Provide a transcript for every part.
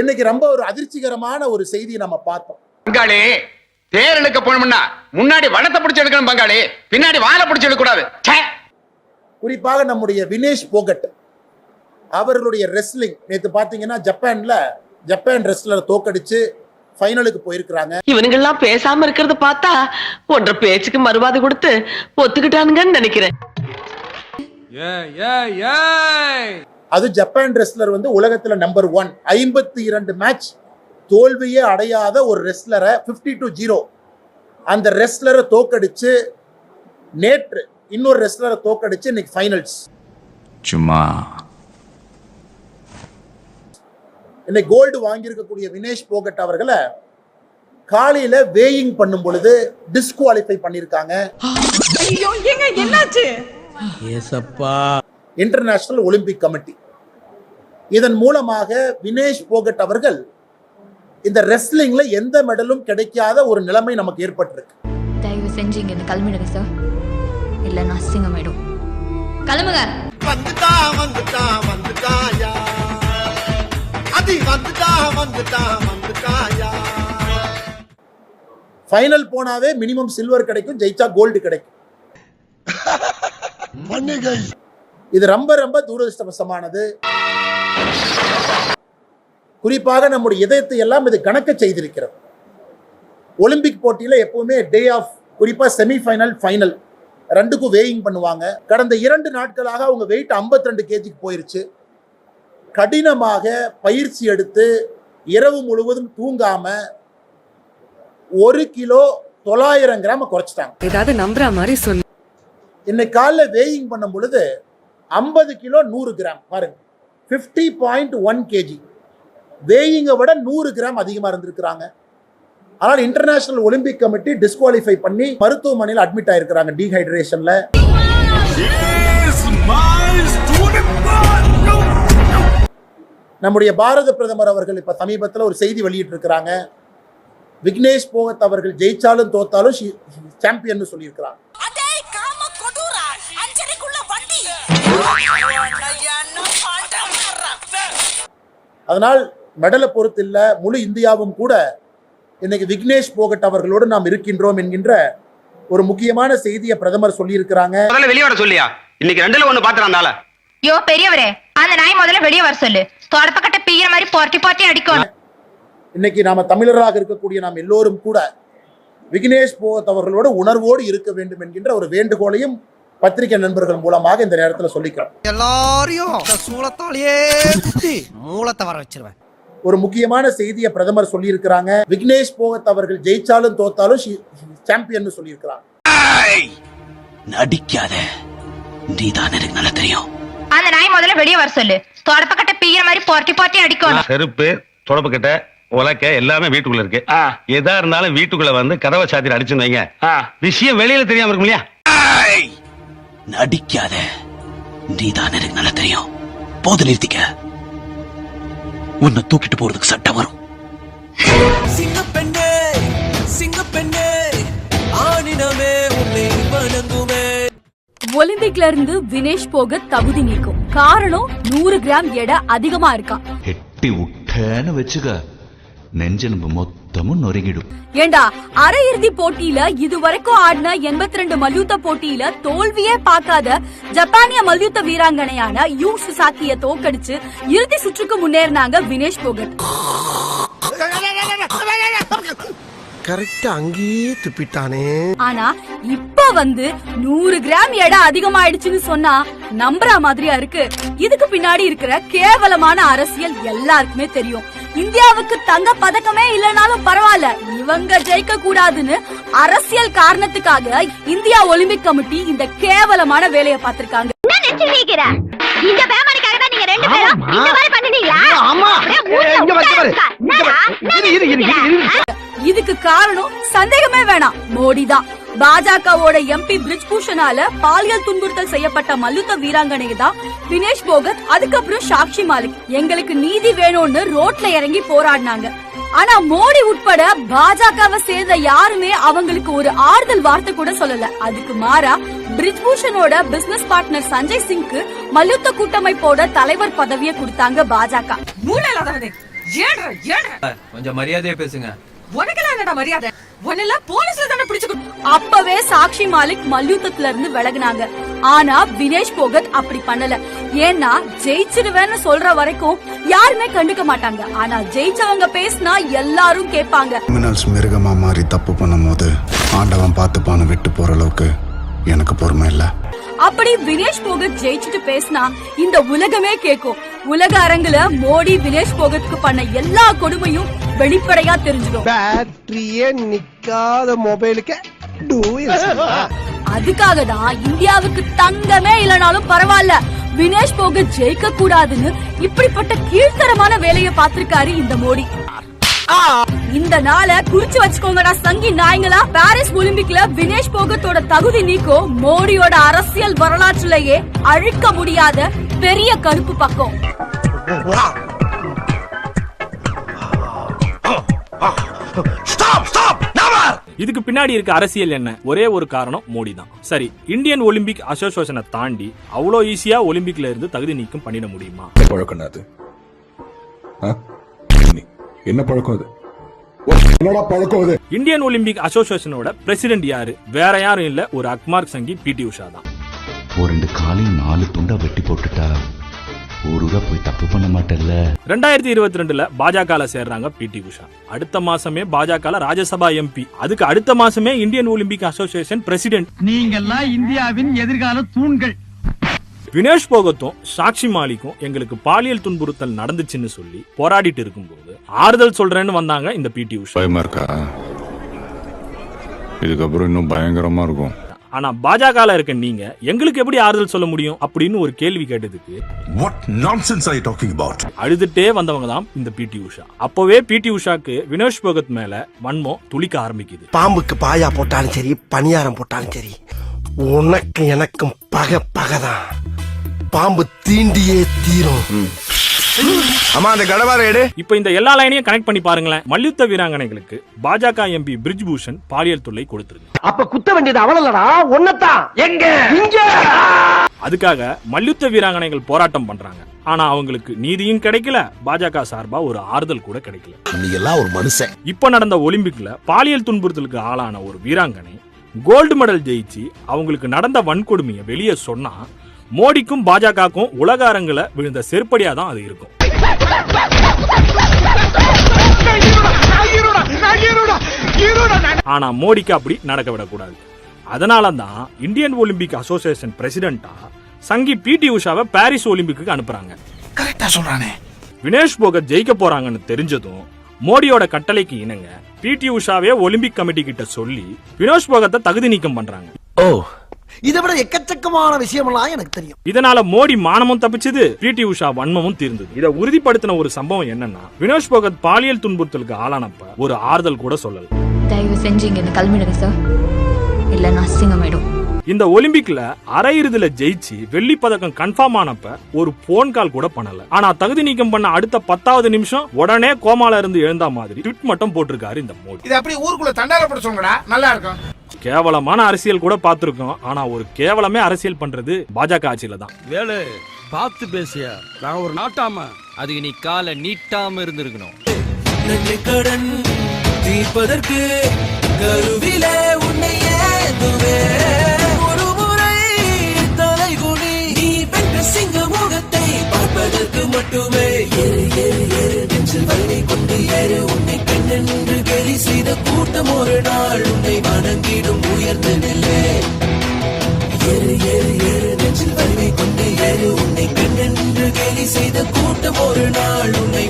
இன்னைக்கு ரொம்ப ஒரு அதிர்ச்சிகரமான ஒரு செய்தியை நம்ம பார்த்தோம். பங்காளி தேர் இழுக்க போனோம்னா முன்னாடி வடத்தை பிடிச்சு எடுக்கணும் பங்காளி பின்னாடி வாழை பிடிச்சு எடுக்க கூடாது ச்சே. குறிப்பாக நம்முடைய வினேஷ் போகட் அவர்களுடைய ரெஸ்லிங் நேத்து பாத்தீங்கன்னா ஜப்பான்ல ஜப்பான் ரெஸ்லரை தோக்கடிச்சு ஃபைனலுக்கு போயிருக்கிறாங்க. இவனுங்கெல்லாம் பேசாம இருக்கிறத பார்த்தா ஒன்ற பேச்சுக்கு மறுவாதி கொடுத்து ஒத்துக்கிட்டானுங்கன்னு நினைக்கிறேன். அது ஜப்பான் ரெஸ்லர் வந்து உலகத்துல நம்பர் ஒன் ஐம்பத்தி இரண்டு மேட்ச் தோல்வியே அடையாத ஒரு ரெஸ்லரை 52 டு ஜீரோ அந்த ரெஸ்லரை தோக்கடிச்சு நேற்று இன்னொரு ரெஸ்லரை தோக்கடிச்சு இன்னைக்கு ஃபைனல்ஸ் சும்மா. இன்னைக்கு கோல்டு வாங்கியிருக்கக்கூடிய வினேஷ் போகட் அவர்களை காலையில வேயிங் பண்ணும் பொழுது டிஸ்குவாலிஃபை பண்ணியிருக்காங்க. இன்டர்நேஷனல் ஒலிம்பிக் கமிட்டி இதன் மூலமாக வினேஷ் போகட் அவர்கள் இந்த ரெஸ்லிங்ல எந்த மெடலும் கிடைக்காத ஒரு நிலைமை நமக்கு ஏற்பட்டிருக்கு. தயவு செஞ்சு இங்க இருந்து கிளம்பிடுங்க சார் இல்லைன்னா அசிங்கமாயிடும். கிளம்புங்க. வந்துட்டா வந்துட்டா வந்துட்டாயா? அது வந்துட்டா வந்துட்டா வந்துட்டாயா? ஃபைனல் போனாவே மினிமம் சில்வர் கிடைக்கும் ஜெயிச்சா கோல்டு கிடைக்கும். இது ரொம்ப ரொம்ப துரதிருஷ்டவசமானது. குறிப்பாக நம்முடைய இதயத்தை எல்லாம் இது கணக்க செய்திருக்கிறது. ஒலிம்பிக் போட்டியில எப்பவுமே டே ஆஃப் குறிப்பா செமி ஃபைனல் ஃபைனல் ரெண்டுக்கும் வேயிங் பண்ணுவாங்க. கடந்த இரண்டு நாட்களாக அவங்க வெயிட் 52 ரெண்டு கேஜிக்கு போயிருச்சு. கடினமாக பயிற்சி எடுத்து இரவு முழுவதும் தூங்காம ஒரு கிலோ தொள்ளாயிரம் கிராம குறைச்சிட்டாங்க. ஏதாவது நம்புற மாதிரி சொல்லு இன்னைக்கு காலைல வேயிங் பண்ணும் பொழுது ஐம்பது கிலோ நூறு கிராம் பாருங்க. ஃபிஃப்டி பாயிண்ட் ஒன் கேஜி வேயிங்கை விட நூறு கிராம் அதிகமாக இருந்திருக்கிறாங்க. ஆனால் இன்டர்நேஷனல் ஒலிம்பிக் கமிட்டி டிஸ்குவாலிஃபை பண்ணி மருத்துவமனையில் அட்மிட் ஆயிருக்கிறாங்க டீஹைட்ரேஷன்ல நம்முடைய பாரத பிரதமர் அவர்கள் இப்ப சமீபத்தில் ஒரு செய்தி வெளியிட்டு இருக்கிறாங்க விக்னேஷ் போகத் அவர்கள் ஜெயிச்சாலும் தோத்தாலும் சாம்பியன் சொல்லியிருக்கிறாங்க. அதனால் மெடலை பொறுத்து இல்ல முழு இந்தியாவும் கூட இன்னைக்கு விக்னேஷ் போகட் அவர்களோடு நாம் இருக்கின்றோம் என்கின்ற ஒரு முக்கியமான செய்தியை பிரதமர் சொல்லியிருக்கிறாங்க. முதல்ல வெளியே வர சொல்லியா? இன்னைக்கு ரெண்டுல ஒண்ணு பாத்துறான் யோ பெரியவரே அந்த நாய் முதல்ல வெளியே வர சொல்லு. தொடப்பக்கட்ட பீய மாதிரி பொரட்டி பொரட்டி அடிக்கணும் இன்னைக்கு நாம தமிழராக இருக்கக்கூடிய நாம் எல்லோரும் கூட விக்னேஷ் போகத் அவர்களோடு உணர்வோடு இருக்க வேண்டும் என்கின்ற ஒரு வேண்டுகோளையும் பத்திரிகை நண்பர்கள் மூலமாக இந்த நேரத்தில் சொல்லிக்கிறோம். எல்லாரையும் சூளத்தாலேயே மூலத்தை வர வச்சிருவேன். ஒரு முக்கியமான செய்தியை பிரதமர் சொல்லியிருக்கிறாங்க. விக்னேஷ் போகத் அவர்கள் ஜெயிச்சாலும் தோத்தாலும் சாம்பியன் சொல்லியிருக்கிறாங்க. நடிக்காத. நீதான் எனக்கு நல்லா தெரியும். அந்த நாய் முதல்ல வெளியே வர சொல்லு. தொடப்பக்கட்ட பீய மாதிரி பொரட்டி பொரட்டி அடிக்கணும். செருப்பு தொடப்புக்கிட்ட உலக்க எல்லாமே வீட்டுக்குள்ள இருக்கு. எதா இருந்தாலும் வீட்டுக்குள்ள வந்து கதவை சாத்திர அடிச்சுன்னு வைங்க. விஷயம் வெளியில தெரியாம இருக்கும் இல்லையா? நடிக்காத. நீதான் எனக்கு நல்லா தெரியும். போது நிறுத்திக்க. உன்னை தூக்கிட்டு போறதுக்கு சட்டம் வரும். சிங்கப்பெண்ணே சிங்கப்பெண்ணே ஆனினமே உன்னை வணங்குமே. ஒலிம்பிக்ல இருந்து வினேஷ் போக தகுதி நீக்கும். காரணம் நூறு கிராம் எடை அதிகமா இருக்கான் எட்டி விட்டேன்னு வச்சுக்க. நெஞ்செலும்பு மொத்தமும் நொறுங்கிடும். ஏண்டா அரையிறுதி போட்டியில இதுவரைக்கும் ஆடின எண்பத்தி ரெண்டு மல்யுத்த போட்டியில தோல்வியே பார்க்காத ஜப்பானிய மல்யுத்த வீராங்கனையான யூ சுசாக்கிய தோக்கடிச்சு இறுதி சுற்றுக்கு முன்னேறினாங்க வினேஷ் போகட். கரெக்டா அங்கேயே துப்பிட்டானே. ஆனா இப்ப வந்து நூறு கிராம் எடை அதிகமாயிடுச்சுன்னு சொன்னா நம்புற மாதிரியா இருக்கு. இதுக்கு பின்னாடி இருக்கிற கேவலமான அரசியல் எல்லாருக்குமே தெரியும். இந்தியாவுக்கு தங்க பதக்கமே இல்லைனாலும் பரவாயில்ல. இவங்க ஜெயிக்க கூடாதுன்னு அரசியல் காரணத்துக்காக இந்தியா ஒலிம்பிக் கமிட்டி இந்த கேவலமான வேலையை பார்த்திருக்காங்க. இந்த பேமானிக்காக தான் நீங்க ரெண்டு பேரும் இந்த மாதிரி பண்ணுனீங்களா? இதுக்கு காரணம் சந்தேகமே வேணாம். மோடி தான். பாஜகவோட எம்பி பிரிஜ் பூஷனால பாலியல் துன்புறுத்தல் செய்யப்பட்ட மல்யுத்த வீராங்கனை தான் வினேஷ் போகத் அதுக்கப்புறம் சாக்ஷி மாலிக். எங்களுக்கு நீதி வேணும்னு ரோட்ல இறங்கி போராடினாங்க. ஆனா மோடி உட்பட பாஜகவை சேர்ந்த யாருமே அவங்களுக்கு ஒரு ஆறுதல் வார்த்தை கூட சொல்லல. அதுக்கு மாறா பிரிஜ்பூஷனோட பிசினஸ் பார்ட்னர் சஞ்சய் சிங்க்கு மல்யுத்த கூட்டமைப்போட தலைவர் பதவியை கொடுத்தாங்க பாஜக. கொஞ்சம் மரியாதையா பேசுங்க. என்னடா மரியாதை? உன்னெல்லாம் போலீஸ்ல தானே பிடிச்சு அப்பவே சாக்ஷி மாலிக் மல்யுத்தத்துல இருந்து விலகுனாங்க. ஆனா வினேஷ் போகத் அப்படி பண்ணல. ஏன்னா ஜெயிச்சிருவேன்னு சொல்ற வரைக்கும் யாருமே கண்டுக்க மாட்டாங்க. ஆனா ஜெயிச்சவங்க பேசினா எல்லாரும் கேட்பாங்க. கிரிமினல்ஸ் மிருகமா மாறி தப்பு பண்ணும்போது ஆண்டவன் பார்த்துப்பான்னு விட்டு போற அளவுக்கு எனக்கு பொறுமை இல்லை. அப்படி வினேஷ் போகத் ஜெயிச்சுட்டு பேசினா இந்த உலகமே கேக்கும். உலக அரங்குல மோடி வினேஷ் போகத்துக்கு பண்ண எல்லா கொடுமையும் வெளிப்படையா தெரிஞ்சிடும் பேட்டரியே நிக்காத மொபைலுக்கு அதுக்காக தான் இந்தியாவுக்கு தங்கமே இல்லனாலும் பரவாயில்ல. வினேஷ் போகத் ஜெயிக்க கூடாதுன்னு இப்படிப்பட்ட கீழ்த்தரமான வேலையை பார்த்திருக்காரு இந்த மோடி. இந்த நாளை குறிச்சு வச்சுக்கோங்கடா சங்கி நாய்ங்களா. பாரிஸ் ஒலிம்பிக்ல வினேஷ் போகத்தோட தகுதி நீக்கம் மோடியோட அரசியல் வரலாற்றிலேயே அழிக்க முடியாத பெரிய கருப்பு பக்கம். இதுக்கு பின்னாடி இருக்க அரசியல் என்ன? ஒரே ஒரு காரணம் மோடி தான் சரி இந்தியன் ஒலிம்பிக் அசோசியேஷனை தாண்டி அவ்வளோ ஈஸியா ஒலிம்பிக்ல இருந்து தகுதி நீக்கம் பண்ணிட முடியுமா? பழக்கம் அது? என்ன பழக்கம் அது? என்னடா பழக்கம் அது? இந்தியன் ஒலிம்பிக் அசோசியேஷனோட பிரசிடென்ட் யாரு? வேற யாரும் இல்ல ஒரு அக்மார்க் சங்கி பிடி உஷா தான் ஒரு ரெண்டு காலையும் நாலு துண்டா வெட்டி போட்டுட்டா? ஊருகா போய் தப்பு பண்ண மாட்டேல்ல ரெண்டாயிரத்தி இருபத்தி ரெண்டுல பாஜக சேர்றாங்க பிடி உஷா. அடுத்த மாசமே பாஜக ராஜ்யசபா எம்பி. அதுக்கு அடுத்த மாசமே இந்தியன் ஒலிம்பிக் அசோசியேஷன் பிரசிடென்ட். நீங்கெல்லாம் இந்தியாவின் எதிர்கால தூண்கள். வினேஷ் போகத்தும் சாக்ஷி மாலிக்கும் எங்களுக்கு பாலியல் துன்புறுத்தல் நடந்துச்சுன்னு சொல்லி போராடிட்டு இருக்கும்போது ஆறுதல் சொல்றேன்னு வந்தாங்க இந்த பிடி உஷா. பயமா இருக்கா? இதுக்கப்புறம் இன்னும் பயங்கரமா இருக்கும். ஆனா பாஜகல இருக்க நீங்க எங்களுக்கு எப்படி ஆறுதல் சொல்ல முடியும் அப்படின்னு ஒரு கேள்வி கேட்டதுக்கு what nonsense I talking about அழுதுட்டே வந்தவங்க தான் இந்த பிடி உஷா. அப்பவே பிடி உஷாக்கு வினேஷ் போகத் மேல வன்மம் துளிக்க ஆரம்பிக்குது. பாம்புக்கு பாயா போட்டாலும் சரி பணியாரம் போட்டாலும் சரி உனக்கு எனக்கும் பகை பகைதான். பாம்பு தீண்டியே தீரும். அம்மா அந்த கடவார எடு. இப்ப இந்த எல்லா லைனையும் கனெக்ட் பண்ணி பாருங்களேன். மல்யுத்த வீராங்கனைகளுக்கு பாஜக எம்பி பிரிஜ்பூஷன் பாலியல் தொல்லை கொடுத்திருக்கு அப்ப குத்த வேண்டியது அவளல்லடா ஒன்னதான் எங்க? இங்க. அதுக்காக மல்யுத்த வீராங்கனைகள் போராட்டம் பண்றாங்க. ஆனா அவங்களுக்கு நீதியும் கிடைக்கல பாஜக சார்பா ஒரு ஆறுதல் கூட கிடைக்கல. நீ எல்லாம் ஒரு மனுஷன். இப்ப நடந்த ஒலிம்பிக்ல பாலியல் துன்புறுத்தலுக்கு ஆளான ஒரு வீராங்கனை கோல்டு மெடல் ஜெயிச்சு அவங்களுக்கு நடந்த வன்கொடுமையை வெளியே சொன்னா மோடிக்கும் பாஜகவுக்கும் உலக அரங்குல விழுந்த செருப்படியா தான் அது இருக்கும். ஆனா மோடிக்கு அப்படி நடக்க விடக்கூடாது. அதனால தான் இந்தியன் ஒலிம்பிக் அசோசியேஷன் பிரசிடென்டா சங்கி பிடி உஷாவை பாரிஸ் ஒலிம்பிக்கு அனுப்புறாங்க. கரெக்டா சொல்றானே. வினேஷ் போகத் ஜெயிக்க போறாங்கன்னு தெரிஞ்சதும் மோடியோட கட்டளைக்கு இணங்க பிடி உஷாவே ஒலிம்பிக் கமிட்டி கிட்ட சொல்லி வினோஷ் போகத்தை தகுதி நீக்கம் பண்றாங்க. ஓ இதை விட எக்கச்சக்கமான விஷயமெல்லாம் எனக்கு தெரியும். இதனால மோடி மானமும் தப்பிச்சது பிடி உஷா வன்மமும் தீர்ந்தது. இதை உறுதிப்படுத்தின ஒரு சம்பவம் என்னன்னா வினோஷ் போகத் பாலியல் துன்புறுத்தலுக்கு ஆளானப்ப ஒரு ஆறுதல் கூட சொல்லல. தயவு செஞ்சு இங்க கிளம்பிடுங்க சார் இல்ல நான் அசிங்கமாயிடும். இந்த ஒலிம்பிக்ல அரையிறுதில ஜெயிச்சு வெள்ளி பதக்கம் கன்ஃபார்ம் ஆனப்ப ஒரு போன் கால் கூட பண்ணல. ஆனா தகுதி நீக்கம் பண்ண அடுத்த பத்தாவது நிமிஷம் உடனே கோமால இருந்து எழுந்தா மாதிரி ட்விட் மட்டும் போட்டிருக்காரு இந்த மோடி. இது அப்படியே ஊருக்குள்ள தண்டாரப்பட சொல்லுங்கடா நல்லா இருக்கும். கேவலமான அரசியல் கூட பார்த்திருக்கோம். ஆனா ஒரு கேவலமே அரசியல் பண்றது பாஜக ஆட்சியில தான். வேலு பார்த்து பேசியா? நான் ஒரு நாட்டாம. அதுக்கு நீ காலை நீட்டாம இருந்திருக்கணும். கடன் தீர்ப்பதற்கு கருவிலே உன்னை ஏந்துவே. ஒரு முறை தலைகுனி நீ பெற்ற சிங்க முகத்தை பார்ப்பதற்கு மட்டுமே. செய்த ஒரு நாள் உன்னை வணங்கிடும் உயர்ந்த நிலை. ஏறு ஏறு ஏறு நெஞ்சில் வலிமை கொண்டு ஏறு. உன்னை கண்ணென்று கேலி செய்த கூட்டம் ஒரு நாள் உன்னை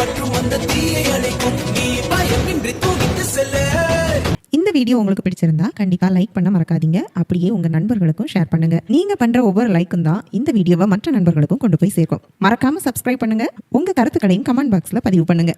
பற்றும் அந்த தீயை அழைக்கும். நீ பயமின்றி தூக்கிட்டு செல்ல. இந்த வீடியோ உங்களுக்கு பிடிச்சிருந்தா கண்டிப்பா லைக் பண்ண மறக்காதீங்க. அப்படியே உங்க நண்பர்களுக்கும் ஷேர் பண்ணுங்க. நீங்க பண்ற ஒவ்வொரு லைக்கும் தான் இந்த வீடியோவை மற்ற நண்பர்களுக்கும் கொண்டு போய் சேர்க்கும். மறக்காம சப்ஸ்கிரைப் பண்ணுங்க. உங்க கருத்துக்களையும் கமெண்ட் பாக்ஸ்ல பதிவு பண்ணுங்க.